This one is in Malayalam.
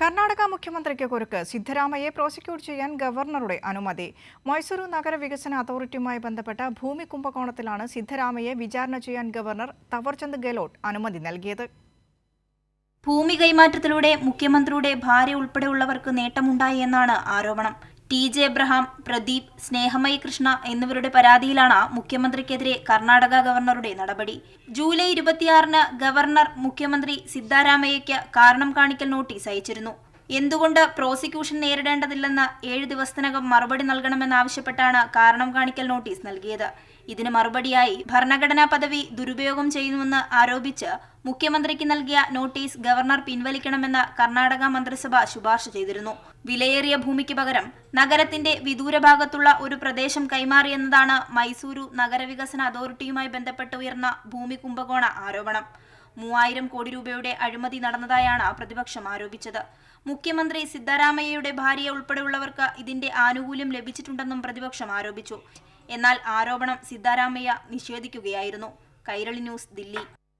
കർണാടക മുഖ്യമന്ത്രിക്ക് കുറുക്ക് സിദ്ധരാമയെ പ്രോസിക്യൂട്ട് ചെയ്യാൻ ഗവർണറുടെ അനുമതി. മൈസൂരു നഗരവികസന അതോറിറ്റിയുമായി ബന്ധപ്പെട്ട ഭൂമി കുംഭകോണത്തിലാണ് സിദ്ധരാമയെ വിചാരണ ചെയ്യാൻ ഗവർണർ തവർചന്ദ് ഗെഹ്ലോട്ട് അനുമതി നൽകിയത്. ഭൂമി കൈമാറ്റത്തിലൂടെ മുഖ്യമന്ത്രിയുടെ ഭാര്യ ഉൾപ്പെടെയുള്ളവർക്ക് നേട്ടമുണ്ടായി എന്നാണ് ആരോപണം. ടി ജെ എബ്രഹാം പ്രദീപ് സ്നേഹമയി കൃഷ്ണ എന്നിവരുടെ പരാതിയിലാണ് മുഖ്യമന്ത്രിക്കെതിരെ കർണാടക ഗവർണറുടെ നടപടി. ജൂലൈ ഇരുപത്തിയാറിന് ഗവർണർ മുഖ്യമന്ത്രി സിദ്ധാരാമയ്യയ്ക്ക് കാരണം കാണിക്കൽ നോട്ടീസ് അയച്ചിരുന്നു. എന്തുകൊണ്ട് പ്രോസിക്യൂഷൻ നേരിടേണ്ടതില്ലെന്ന് ഏഴ് ദിവസത്തിനകം മറുപടി നൽകണമെന്നാവശ്യപ്പെട്ടാണ് കാരണം കാണിക്കൽ നോട്ടീസ് നൽകിയത്. ഇതിന് മറുപടിയായി ഭരണഘടനാ പദവി ദുരുപയോഗം ചെയ്യുന്നുവെന്ന് ആരോപിച്ച് മുഖ്യമന്ത്രിക്ക് നൽകിയ നോട്ടീസ് ഗവർണർ പിൻവലിക്കണമെന്ന് കർണാടക മന്ത്രിസഭ ശുപാർശ ചെയ്തിരുന്നു. വിലയേറിയ ഭൂമിക്ക് പകരം നഗരത്തിന്റെ വിദൂര ഭാഗത്തുള്ള ഒരു പ്രദേശം കൈമാറിയെന്നതാണ് മൈസൂരു നഗരവികസന അതോറിറ്റിയുമായി ബന്ധപ്പെട്ട് ഉയർന്ന ഭൂമി കുംഭകോണ ആരോപണം. മൂവായിരം കോടി രൂപയുടെ അഴിമതി നടന്നതായാണ് പ്രതിപക്ഷം ആരോപിച്ചത്. മുഖ്യമന്ത്രി സിദ്ധാരാമയ്യയുടെ ഭാര്യ ഉൾപ്പെടെയുള്ളവർക്ക് ഇതിന്റെ ആനുകൂല്യം ലഭിച്ചിട്ടുണ്ടെന്നും പ്രതിപക്ഷം ആരോപിച്ചു. എന്നാൽ ആരോപണം സിദ്ധാരാമയ്യ നിഷേധിക്കുകയായിരുന്നു. കൈരളി ന്യൂസ് ദില്ലി.